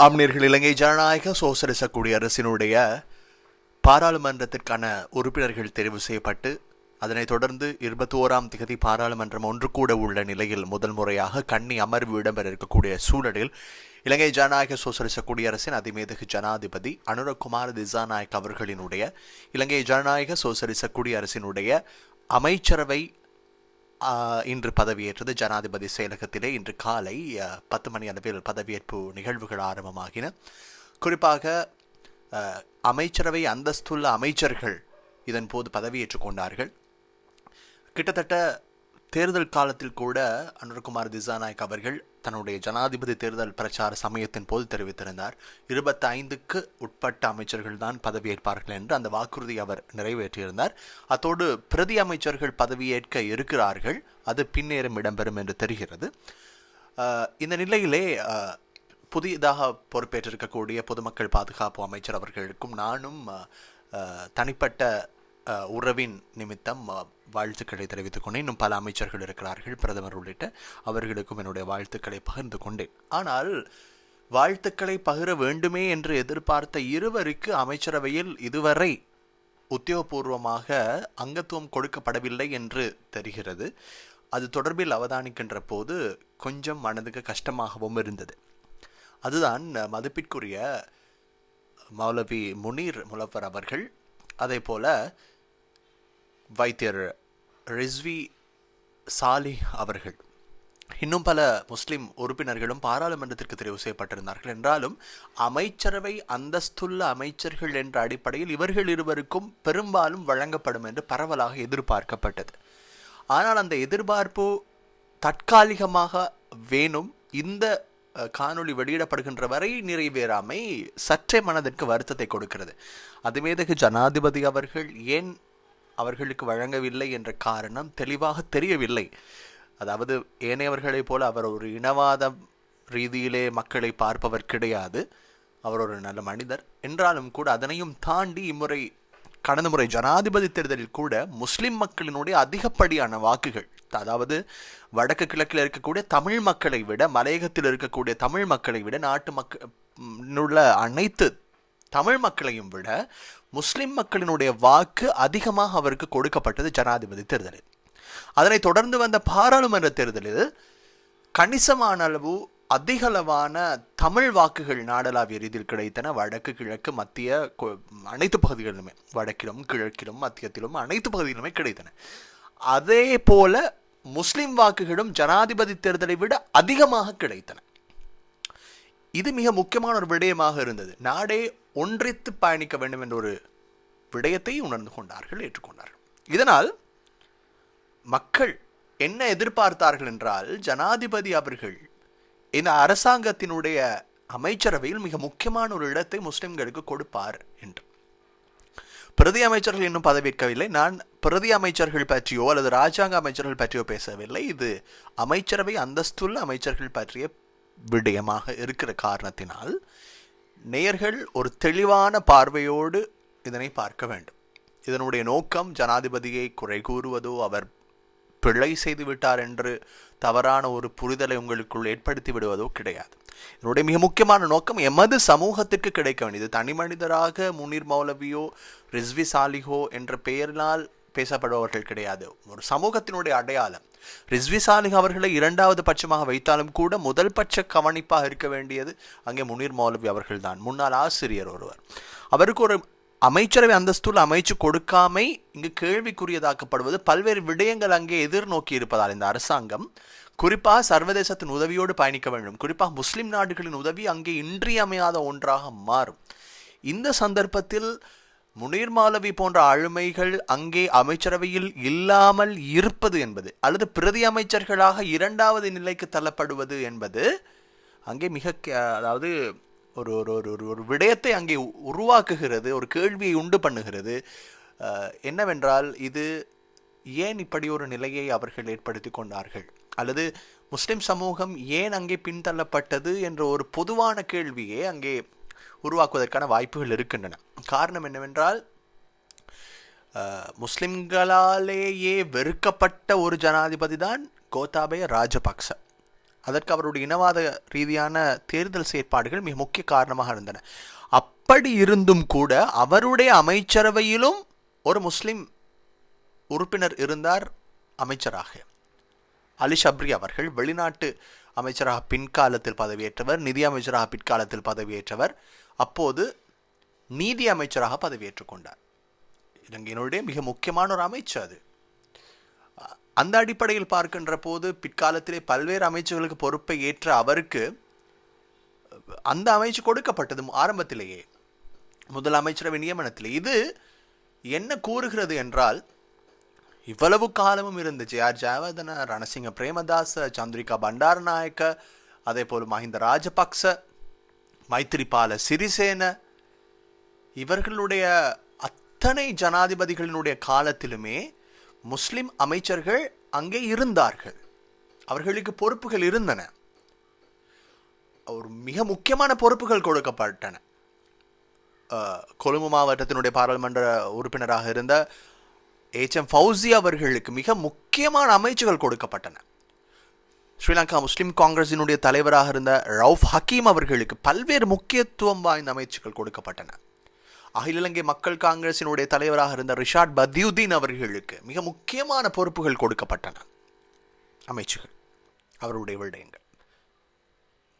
அம்னீர்கள் இலங்கை ஜனநாயக சோசலிச குடியரசினுடைய பாராளுமன்றத்திற்கான உறுப்பினர்கள் தெரிவு செய்யப்பட்டு அதனைத் தொடர்ந்து இருபத்தி ஓராம் திகதி பாராளுமன்றம் ஒன்று கூட உள்ள நிலையில் முதல் முறையாக கண்ணி அமர்வு இடம்பெற இருக்கக்கூடிய சூழலில் இலங்கை ஜனநாயக சோசலிச குடியரசின் அதிமேதகு ஜனாதிபதி அனுரகுமார் திசாநாயக் அவர்களினுடைய இலங்கை ஜனநாயக சோசலிச குடியரசினுடைய அமைச்சரவை இன்று பதவியேற்றது ஜனாதிபதி செயலகத்திலே. இன்று காலை பத்து மணி அளவில் பதவியேற்பு நிகழ்வுகள் ஆரம்பமாகின. குறிப்பாக அமைச்சரவை அந்தஸ்துள்ள அமைச்சர்கள் இதன் போது பதவியேற்றுக் கொண்டார்கள். கிட்டத்தட்ட தேர்தல் காலத்தில் கூட அனுர்குமார் திசாநாயக் அவர்கள் தன்னுடைய ஜனாதிபதி தேர்தல் பிரச்சார சமயத்தின் போது தெரிவித்திருந்தார். இருபத்தி ஐந்துக்கு உட்பட்ட அமைச்சர்கள் தான் பதவியேற்பார்கள் என்று அந்த வாக்குறுதி அவர் நிறைவேற்றியிருந்தார். அத்தோடு பிரதி அமைச்சர்கள் பதவியேற்க இருக்கிறார்கள். அது பின்னேறும் இடம்பெறும் என்று தெரிகிறது. இந்த நிலையிலே அஹ், புதிதாக பொறுப்பேற்றிருக்கக்கூடிய பொதுமக்கள் பாதுகாப்பு அமைச்சர் அவர்களுக்கும் நானும் தனிப்பட்ட உறவின் நிமித்தம் வாழ்த்துக்களை தெரிவித்துக் கொண்டேன். இன்னும் பல அமைச்சர்கள் இருக்கிறார்கள். பிரதமர் உள்ளிட்ட அவர்களுக்கும் என்னுடைய வாழ்த்துக்களை பகிர்ந்து கொண்டேன். ஆனால் வாழ்த்துக்களை பகிர வேண்டுமே என்று எதிர்பார்த்த இருவருக்கு அமைச்சரவையில் இதுவரை உத்தியோகபூர்வமாக அங்கத்துவம் கொடுக்கப்படவில்லை என்று தெரிகிறது. அது தொடர்பில் அவதானிக்கின்ற போது கொஞ்சம் மனதுக்கு கஷ்டமாகவும் இருந்தது. அதுதான் மதிப்பிற்குரிய மௌலவி முனீர் முலவர் அவர்கள். அதே போல வைத்தியர் ரிஸ்வி சாலி அவர்கள். இன்னும் பல முஸ்லிம் உறுப்பினர்களும் பாராளுமன்றத்திற்கு தெரிவு செய்யப்பட்டிருந்தார்கள். என்றாலும் அமைச்சரவை அந்தஸ்துள்ள அமைச்சர்கள் என்ற அடிப்படையில் இவர்கள் இருவருக்கும் பெரும்பாலும் வழங்கப்படும் என்று பரவலாக எதிர்பார்க்கப்பட்டது. ஆனால் அந்த எதிர்பார்ப்பு தற்காலிகமாக வேணும். இந்த காணொளி வெளியிடப்படுகின்ற வரை நிறைவேறாமை சற்றே மனதிற்கு வருத்தத்தை கொடுக்கிறது. அதுமேதகு ஜனாதிபதி அவர்கள் ஏன் அவர்களுக்கு வழங்கவில்லை என்ற காரணம் தெளிவாக தெரியவில்லை. அதாவது ஏனையவர்களைப் போல அவர் ஒரு இனவாத ரீதியிலே மக்களை பார்ப்பவர் கிடையாது. அவர் ஒரு நல்ல மனிதர். என்றாலும் கூட அதனையும் தாண்டி இம்முறை கடந்த முறை ஜனாதிபதி தேர்தலில் கூட முஸ்லிம் மக்களினுடைய அதிகப்படியான வாக்குகள் அதாவது வடக்கு கிழக்கில் இருக்கக்கூடிய தமிழ் மக்களை விட மலையகத்தில் இருக்கக்கூடிய தமிழ் மக்களை விட நாட்டு மக்கள் உள்ள அனைத்து தமிழ் மக்களையும் விட முஸ்லிம் மக்களினுடைய வாக்கு அதிகமாக அவருக்கு கொடுக்கப்பட்டது ஜனாதிபதி தேர்தலில். அதனைத் தொடர்ந்து வந்த பாராளுமன்ற தேர்தலில் கணிசமான அளவு அதிகளவான தமிழ் வாக்குகள் நாடளாவிய ரீதியில் கிடைத்தன. வடக்கு கிழக்கு மத்திய கொ- அனைத்து பகுதிகளிலுமே வடக்கிலும் கிழக்கிலும் மத்தியத்திலும் அனைத்து பகுதிகளிலுமே கிடைத்தன. அதே போல முஸ்லிம் வாக்குகளும் ஜனாதிபதி தேர்தலை விட அதிகமாக கிடைத்தன. இது மிக முக்கியமான ஒரு விடயமாக இருந்தது. நாடே ஒன்றித்து பயணிக்க வேண்டும் என்ற ஒரு விடயத்தை உணர்ந்து கொண்டார்கள் ஏற்றுக்கொண்டார்கள். இதனால் மக்கள் என்ன எதிர்பார்த்தார்கள் என்றால் ஜனாதிபதி அவர்கள் இந்த அரசாங்கத்தினுடைய அமைச்சரவையில் மிக முக்கியமான ஒரு இடத்தை முஸ்லிம்களுக்கு கொடுப்பார் என்று. பிரதி அமைச்சர்கள் இன்னும் பதவியேற்கவில்லை. நான் பிரதி அமைச்சர்கள் பற்றியோ அல்லது ராஜாங்க அமைச்சர்கள் பற்றியோ பேசவில்லை. இது அமைச்சரவை அந்தஸ்துள்ள அமைச்சர்கள் பற்றிய விடயமாக இருக்கிற காரணத்தினால் நேயர்கள் ஒரு தெளிவான பார்வையோடு இதனை பார்க்க வேண்டும். இதனுடைய நோக்கம் ஜனாதிபதியை குறை கூறுவதோ அவர் பிழை செய்து விட்டார் என்று தவறான ஒரு புரிதலை உங்களுக்குள் ஏற்படுத்தி விடுவதோ கிடையாது. இதனுடைய மிக முக்கியமான நோக்கம் எமது சமூகத்திற்கு கிடைக்க வேண்டியது தனி மனிதராக முனீர் மௌலவியோ ரிஸ்வி சாலிஹோ என்ற பெயரினால் பேசப்படுபவர்கள் கிடையாது. ஒரு சமூகத்தினுடைய அடையாளம் ரிஸ்வி சாலிஹ் அவர்களை இரண்டாவது பட்சமாக வைத்தாலும் கூட முதல் பட்ச கவனிப்பாக இருக்க வேண்டியது அங்கே முனீர் மௌலவி அவர்கள்தான். முன்னாள் ஆசிரியர் ஒருவர். அவருக்கு ஒரு அமைச்சரவை அந்தஸ்துள்ள அமைச்சு கொடுக்காமை இங்கு கேள்விக்குரியதாக்கப்படுவது பல்வேறு விடயங்கள் அங்கே எதிர்நோக்கி இருப்பதால் இந்த அரசாங்கம் குறிப்பாக சர்வதேசத்தின் உதவியோடு பயணிக்க வேண்டும். குறிப்பாக முஸ்லிம் நாடுகளின் உதவி அங்கே இன்றியமையாத ஒன்றாக மாறும். இந்த சந்தர்ப்பத்தில் முனீர் மாலவி போன்ற ஆளுமைகள் அங்கே அமைச்சரவையில் இல்லாமல் இருப்பது என்பது அல்லது பிரதி அமைச்சர்களாக இரண்டாவது நிலைக்கு தள்ளப்படுவது என்பது அங்கே மிக கே- அதாவது ஒரு ஒரு ஒரு ஒரு ஒரு விடயத்தை அங்கே உருவாக்குகிறது ஒரு கேள்வியை உண்டு பண்ணுகிறது. என்னவென்றால் இது ஏன் இப்படி ஒரு நிலையை அவர்கள் ஏற்படுத்தி கொண்டார்கள்? அல்லது முஸ்லிம் சமூகம் ஏன் அங்கே பின்தள்ளப்பட்டது என்ற ஒரு பொதுவான கேள்வியே அங்கே உருவாக்குவதற்கான வாய்ப்புகள் இருக்கின்றன. காரணம் என்னவென்றால் முஸ்லிம்களாலேயே வெறுக்கப்பட்ட ஒரு ஜனாதிபதி தான் கோத்தாபய ராஜபக்ச. அதற்கு அவருடைய இனவாத ரீதியான தேர்தல் செயற்பாடுகள் மிக முக்கிய காரணமாக இருந்தன. அப்படி இருந்தும் கூட அவருடைய அமைச்சரவையிலும் ஒரு முஸ்லிம் உறுப்பினர் இருந்தார் அமைச்சராக. அலி ஷப்ரி அவர்கள் வெளிநாட்டு அமைச்சராக பின்காலத்தில் பதவியேற்றவர் நிதி அமைச்சராக பிற்காலத்தில் பதவியேற்றவர். அப்போது நீதி அமைச்சராக பதவியேற்றுக் கொண்டார். இலங்கையினுடைய மிக முக்கியமான ஒரு அமைச்சு அது. அந்த அடிப்படையில் பார்க்கின்ற போது பிற்காலத்திலே பல்வேறு அமைச்சுகளுக்கு பொறுப்பை ஏற்ற அவருக்கு அந்த அமைச்சு கொடுக்கப்பட்டது ஆரம்பத்திலேயே. முதல் அமைச்சரவை நியமனத்தில். இது என்ன கூறுகிறது என்றால் இவ்வளவு காலமும் இருந்த ஜே ஆர் ஜெயவர்தன ரணசிங்க பிரேமதாச சந்திரிகா பண்டாரநாயக்க அதே போல் மஹிந்த ராஜபக்ச மைத்திரிபால சிறிசேன இவர்களுடைய அத்தனை ஜனாதிபதிகளினுடைய காலத்திலுமே முஸ்லிம் அமைச்சர்கள் அங்கே இருந்தார்கள். அவர்களுக்கு பொறுப்புகள் இருந்தன. ஒரு மிக முக்கியமான பொறுப்புகள் கொடுக்கப்பட்டன. கொழும்பு மாவட்டத்தினுடைய பாராளுமன்ற உறுப்பினராக இருந்த எச் எம் ஃபவுசி அவர்களுக்கு மிக முக்கியமான அமைச்சுகள் கொடுக்கப்பட்டன. ஸ்ரீலங்கா முஸ்லிம் காங்கிரஸினுடைய தலைவராக இருந்த ரவுஃப் ஹக்கீம் அவர்களுக்கு பல்வேறு முக்கியத்துவம் வாய்ந்த அமைச்சுகள் கொடுக்கப்பட்டன. அகில இலங்கை மக்கள் காங்கிரசினுடைய தலைவராக இருந்த ரிஷாட் பத்யுதீன் அவர்களுக்கு மிக முக்கியமான பொறுப்புகள் கொடுக்கப்பட்டன. அமைச்சுகள் அவருடைய விடயங்கள்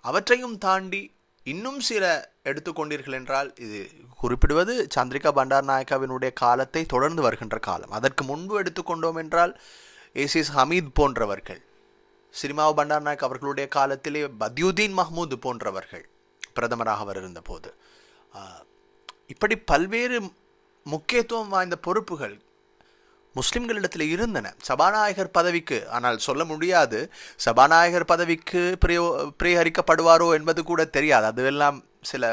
அவற்றையும் தாண்டி இன்னும் சில எடுத்துக்கொண்டீர்கள் என்றால் இது குறிப்பிடுவது சந்திரிகா பண்டார் நாயக்காவினுடைய காலத்தை தொடர்ந்து வருகின்ற காலம். அதற்கு முன்பு எடுத்துக்கொண்டோம் என்றால் ஏசிஸ் ஹமீத் போன்றவர்கள் சினிமா பண்டார் நாயக் அவர்களுடைய காலத்திலே பத்யுதீன் மஹமூத் போன்றவர்கள் பிரதமராக அவர் இருந்தபோது. இப்படி பல்வேறு முக்கியத்துவம் வாய்ந்த பொறுப்புகள் முஸ்லிம்களிடத்தில் இருந்தன. சபாநாயகர் பதவிக்கு ஆனால் சொல்ல முடியாது சபாநாயகர் பதவிக்கு பிரயோ பிரியகரிக்கப்படுவாரோ என்பது கூட தெரியாது. அதுவெல்லாம் சில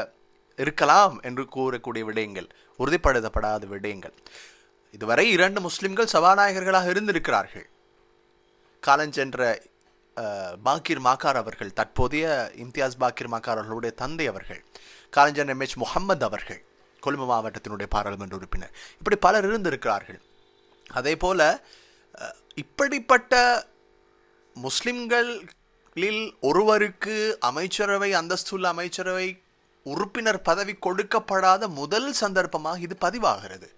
இருக்கலாம் என்று கூறக்கூடிய விடயங்கள் உறுதிப்படுத்தப்படாத விடயங்கள். இதுவரை இரண்டு முஸ்லிம்கள் சபாநாயகர்களாக இருந்திருக்கிறார்கள். காலஞ்சென்ற பாக்கிர் மாக்கார் அவர்கள் தற்போதைய இம்தியாஸ் பாக்கிர் மாக்கார் அவர்களுடைய தந்தை அவர்கள் காலஞ்சென்ற எம். எச். முகமது அவர்கள் கொழும்பு மாவட்டத்தினுடைய பாராளுமன்ற உறுப்பினர். இப்படி பலர் இருந்திருக்கிறார்கள். அதே போல் இப்படிப்பட்ட முஸ்லிம்களில் ஒருவருக்கு அமைச்சரவை அந்தஸ்துள்ள அமைச்சரவை உறுப்பினர் பதவி கொடுக்கப்படாத முதல் சந்தர்ப்பமாக இது பதிவாகிறது.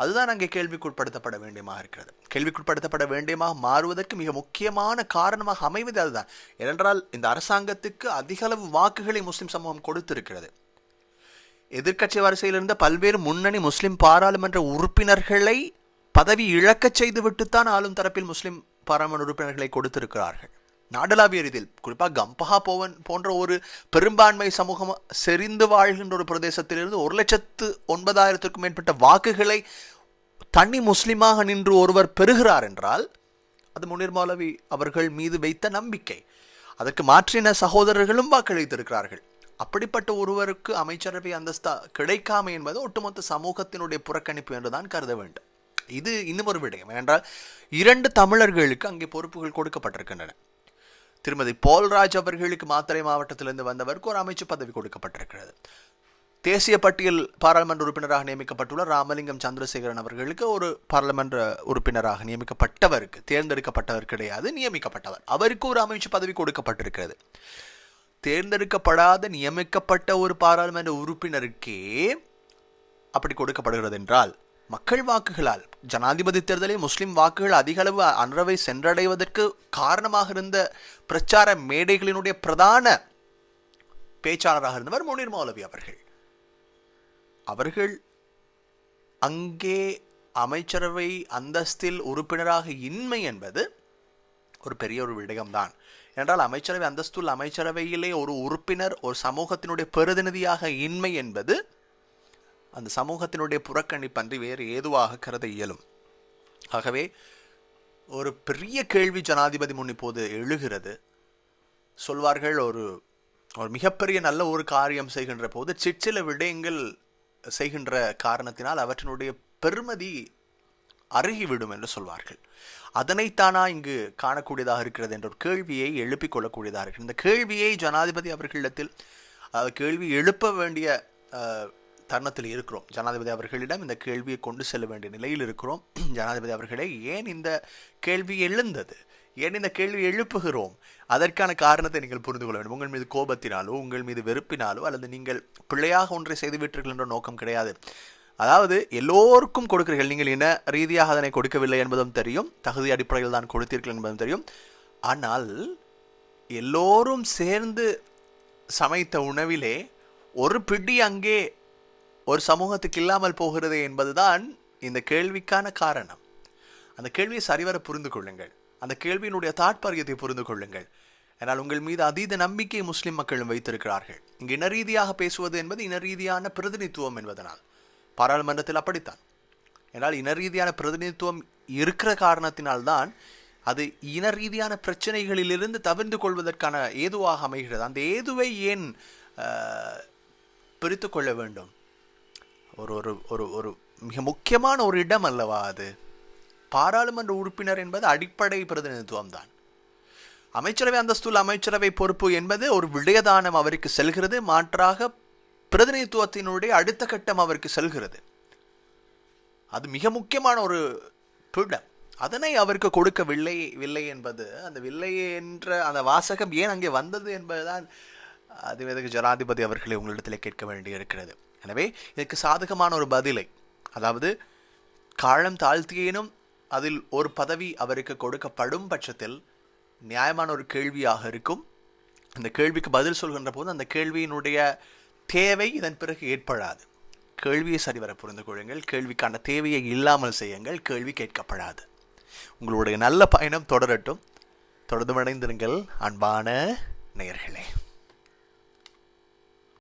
அதுதான் அங்கே கேள்விக்குட்படுத்தப்பட வேண்டியமாக இருக்கிறது. கேள்விக்குட்படுத்தப்பட வேண்டியமாக மாறுவதற்கு மிக முக்கியமான காரணமாக அமைவது அதுதான். ஏனென்றால் இந்த அரசாங்கத்துக்கு அதிகளவு வாக்குகளை முஸ்லிம் சமூகம் கொடுத்திருக்கிறது. எதிர்க்கட்சி வரிசையில் இருந்த பல்வேறு முன்னணி முஸ்லிம் பாராளுமன்ற உறுப்பினர்களை பதவி இழக்கச் செய்துவிட்டுத்தான் ஆளும் தரப்பில் முஸ்லிம் பாராளுமன்ற உறுப்பினர்களை கொடுத்திருக்கிறார்கள். நாடளாவிய ரீதியில் குறிப்பாக கம்பஹா போவன் போன்ற ஒரு பெரும்பான்மை சமூகம் செறிந்து வாழ்கின்ற ஒரு பிரதேசத்திலிருந்து ஒரு லட்சத்து ஒன்பதாயிரத்திற்கும் மேற்பட்ட வாக்குகளை தனி முஸ்லிமாக நின்று ஒருவர் பெறுகிறார் என்றால் அது முனிர் மௌலவி அவர்கள் மீது வைத்த நம்பிக்கை. அதற்கு மாற்றின சகோதரர்களும் வாக்களித்திருக்கிறார்கள். அப்படிப்பட்ட ஒருவருக்கு அமைச்சரவை அந்தஸ்தா கிடைக்காமை என்பது ஒட்டுமொத்த சமூகத்தினுடைய புறக்கணிப்பு என்றுதான் கருத வேண்டும். இது இன்னும் ஒரு விடயம். ஏனென்றால் இரண்டு தமிழர்களுக்கு அங்கே பொறுப்புகள் கொடுக்கப்பட்டிருக்கின்றன. திருமதி போல்ராஜ் அவர்களுக்கு மாத்தறை மாவட்டத்திலிருந்து வந்தவருக்கு ஒரு அமைச்சு பதவி கொடுக்கப்பட்டிருக்கிறது. தேசிய பட்டியல் பாராளுமன்ற உறுப்பினராக நியமிக்கப்பட்டுள்ள ராமலிங்கம் சந்திரசேகரன் அவர்களுக்கு ஒரு பாராளுமன்ற உறுப்பினராக நியமிக்கப்பட்டவருக்கு தேர்ந்தெடுக்கப்பட்டவர் கிடையாது நியமிக்கப்பட்டவர். அவருக்கு ஒரு அமைச்சு பதவி கொடுக்கப்பட்டிருக்கிறது. தேர்ந்தெடுக்கப்படாத நியமிக்கப்பட்ட ஒரு பாராளுமன்ற உறுப்பினருக்கே அப்படி கொடுக்கப்படுகிறது என்றால் மக்கள் வாக்குகளால் ஜனாதிபதி தேர்தலில் முஸ்லிம் வாக்குகள் அதிக அளவு அன்றவை சென்றடைவதற்கு காரணமாக இருந்த பிரச்சார மேடைகளினுடைய பிரதான பேச்சாளராக இருந்தவர் முனீர் மௌலவி அவர்கள். அவர்கள் அங்கே அமைச்சரவை அந்தஸ்தில் உறுப்பினராக இன்மை என்பது ஒரு பெரிய ஒரு விடயம்தான். என்றால் அமைச்சரவை அந்தஸ்துள்ள அமைச்சரவையிலே ஒரு உறுப்பினர் ஒரு சமூகத்தினுடைய பிரதிநிதியாக இன்மை என்பது அந்த சமூகத்தினுடைய புறக்கணிப்பன்றி வேறு ஏதுவாக கருத இயலும். ஆகவே ஒரு பெரிய கேள்வி ஜனாதிபதி முன் இப்போது எழுகிறது. சொல்வார்கள் ஒரு ஒரு மிகப்பெரிய நல்ல ஒரு காரியம் செய்கின்ற போது சிற்சில விடயங்கள் செய்கின்ற காரணத்தினால் அவற்றினுடைய பெருமதி அருகிவிடும் என்று சொல்வார்கள். அதனைத்தானா இங்கு காணக்கூடியதாக இருக்கிறது என்ற ஒரு கேள்வியை எழுப்பிக் கொள்ளக்கூடியதாக இருக்கிறது. இந்த கேள்வியை ஜனாதிபதி அவர்களிடத்தில் கேள்வி எழுப்ப வேண்டிய தருணத்தில் இருக்கிறோம். ஜனாதிபதி அவர்களிடம் இந்த கேள்வியை கொண்டு செல்ல வேண்டிய நிலையில் இருக்கிறோம். ஜனாதிபதி அவர்களே ஏன் இந்த கேள்வி எழுந்தது? ஏன் இந்த கேள்வி எழுப்புகிறோம்? அதற்கான காரணத்தை நீங்கள் புரிந்து கொள்ள வேண்டும். உங்கள் மீது கோபத்தினாலோ உங்கள் மீது வெறுப்பினாலோ அல்லது நீங்கள் பிள்ளையாக ஒன்றை செய்துவிட்டீர்கள் என்ற நோக்கம் கிடையாது. அதாவது எல்லோருக்கும் கொடுக்கிறீர்கள். நீங்கள் இன ரீதியாக அதனை கொடுக்கவில்லை என்பதும் தெரியும். தகுதி அடிப்படையில் தான் கொடுத்தீர்கள் என்பதும் தெரியும். ஆனால் எல்லோரும் சேர்ந்து சமைத்த உணவிலே ஒரு பிடி அங்கே ஒரு சமூகத்துக்கு இல்லாமல் போகிறது என்பதுதான் இந்த கேள்விக்கான காரணம். அந்த கேள்வியை சரிவர புரிந்து கொள்ளுங்கள். அந்த கேள்வியினுடைய தாற்பயத்தை புரிந்து கொள்ளுங்கள். ஆனால் உங்கள் மீது அதீத நம்பிக்கை முஸ்லிம் மக்களும் வைத்திருக்கிறார்கள். இங்கு இன ரீதியாக பேசுவது என்பது இன ரீதியான பிரதிநிதித்துவம் என்பதனால். பாராளுமன்றத்தில் அப்படித்தான். என்றால் இன ரீதியான பிரதிநிதித்துவம் இருக்கிற காரணத்தினால்தான் அது இன ரீதியான பிரச்சனைகளிலிருந்து தவிர்ந்து கொள்வதற்கான ஏதுவாக அமைகிறது. அந்த ஏதுவை ஏன் பிரித்து கொள்ள வேண்டும்? ஒரு ஒரு ஒரு ஒரு மிக முக்கியமான ஒரு இடம் அல்லவா அது? பாராளுமன்ற உறுப்பினர் என்பது அடிப்படை பிரதிநிதித்துவம் தான். அமைச்சரவை அந்தஸ்துள்ள அமைச்சரவை பொறுப்பு என்பது ஒரு விடயதானம் அவருக்கு செல்கிறது மாற்றாக பிரதிநிதித்துவத்தினுடைய அடுத்த கட்டம் அவருக்கு செல்கிறது. அது மிக முக்கியமான ஒரு பீடம். அதனை அவருக்கு கொடுக்கவில்லை வில்லை என்பது அந்த வில்லை என்ற அந்த வாசகம் ஏன் அங்கே வந்தது என்பதுதான் அது ஜனாதிபதி அவர்களை உங்களிடத்தில் கேட்க வேண்டியிருக்கிறது. எனவே இதற்கு சாதகமான ஒரு பதிலை அதாவது காலம் தாழ்த்தியேனும் அதில் ஒரு பதவி அவருக்கு கொடுக்கப்படும் பட்சத்தில் நியாயமான ஒரு கேள்வியாக இருக்கும். அந்த கேள்விக்கு பதில் சொல்கின்ற போது அந்த கேள்வியினுடைய தேவை இதன் பிறகு ஏற்படாது. கேள்வியை சரிவர புரிந்து கொள்ளுங்கள் கேள்விக்கான தேவையை இல்லாமல் செய்யுங்கள் கேள்வி கேட்கப்படாது. உங்களுடைய நல்ல பயணம் தொடரட்டும். தொடர்ந்து அடைந்திருங்கள் அன்பான நேயர்களே.